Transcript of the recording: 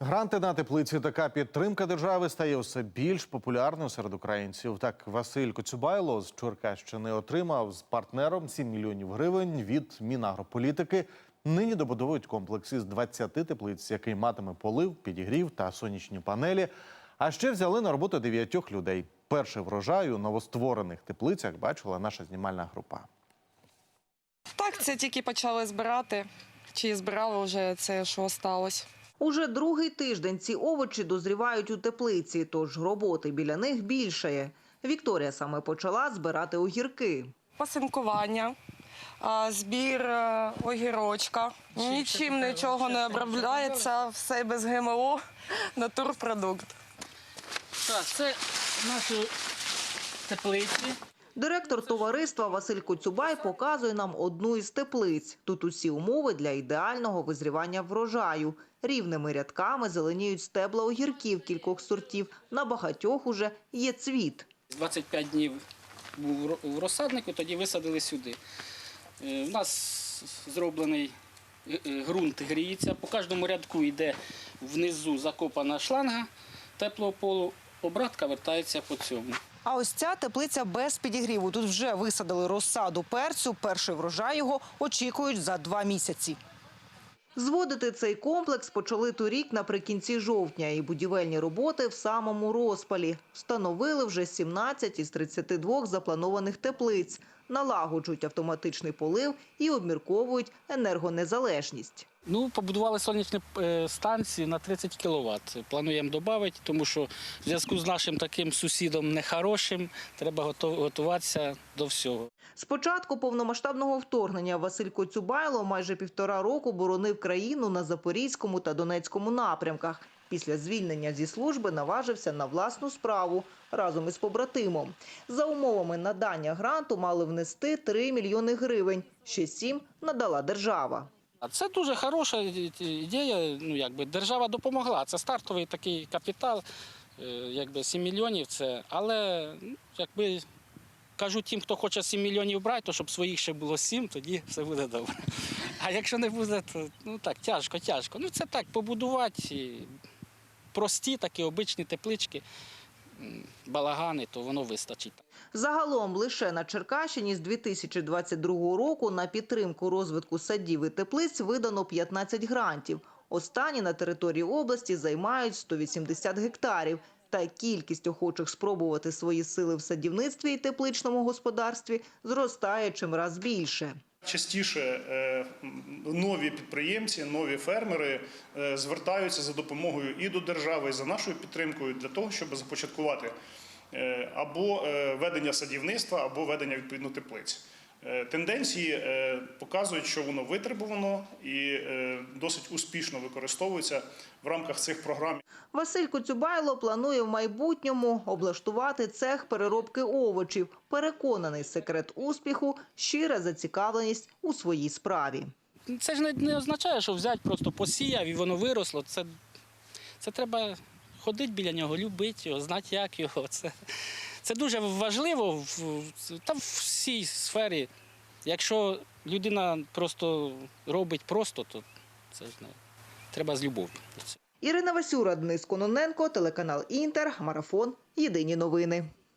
Гранти на теплиці така підтримка держави стає все більш популярною серед українців. Так, Василь Коцюбайло з Черкащини отримав з партнером 7 мільйонів гривень від Мінагрополітики. Нині добудовують комплекс із 20 теплиць, який матиме полив, підігрів та сонячні панелі. А ще взяли на роботу дев'ятьох людей. Перший врожай у новостворених теплицях бачила наша знімальна група. Так, це тільки почали збирати. Чи збирали вже це, що сталося. Уже другий тиждень ці овочі дозрівають у теплиці, тож роботи біля них більшає. Вікторія саме почала збирати огірки. Пасинкування, збір е, огірочка. Нічим нічого не обробляється, все без ГМО, натурпродукт. Так, це наші теплиці. Директор товариства Василь Коцюбай показує нам одну із теплиць. Тут усі умови для ідеального визрівання врожаю. Рівними рядками зеленіють стебла огірків кількох сортів. На багатьох уже є цвіт. 25 днів був в розсаднику, тоді висадили сюди. Е, У нас зроблений е, е, ґрунт гріється. По кожному рядку йде внизу закопана шланга теплого полу, обратка вертається по цьому. А ось ця теплиця без підігріву. Тут вже висадили розсаду перцю. Перший врожай його очікують за два місяці. Зводити цей комплекс почали торік наприкінці жовтня, і будівельні роботи в самому розпалі. Встановили вже 17 із 32 запланованих теплиць, налагоджують автоматичний полив і обмірковують енергонезалежність. Ну, побудували сонячні е, станції на 30 кВт. Плануємо додати, тому що в зв'язку з нашим таким сусідом нехорошим треба готуватися до всього. З початку повномасштабного вторгнення Василь Коцюбайло майже півтора року боронив країну на Запорізькому та Донецькому напрямках. Після звільнення зі служби наважився на власну справу разом із побратимом. За умовами надання гранту мали внести 3 мільйони гривень. Ще 7 надала держава. Це дуже хороша ідея. Ну, якби держава допомогла. Це стартовий такий капітал, е, якби 7 мільйонів. Це, але ну, якби кажу тим, хто хоче 7 мільйонів брати, то щоб своїх ще було 7, тоді все буде добре. А якщо не буде, то ну так, тяжко, тяжко. Ну це так, побудувати прості такі обичні теплички, балагани, то воно вистачить. Загалом лише на Черкащині з 2022 року на підтримку розвитку садів і теплиць видано 15 грантів. Останні на території області займають 180 гектарів. Та кількість охочих спробувати свої сили в садівництві і тепличному господарстві зростає чимраз більше. Частіше е, нові підприємці, нові фермери е, звертаються за допомогою і до держави, і за нашою підтримкою для того, щоб започаткувати е, або ведення садівництва, або ведення відповідно теплиць. Е, Тенденції е, показують, що воно витребувано і е, досить успішно використовується в рамках цих програм. Василь Коцюбайло планує в майбутньому облаштувати цех переробки овочів. Переконаний секрет успіху – щира зацікавленість у своїй справі. Це ж не, не означає, що взяти просто посіяв і воно виросло. Це, це треба ходити біля нього, любити його, знати, як його. Це, це дуже важливо в, та в всій сфері. Якщо людина просто робить просто, то це ж не треба з любов'ю. Ірина Васюра, Денис Кононенко, телеканал Інтер, Марафон. Єдині новини.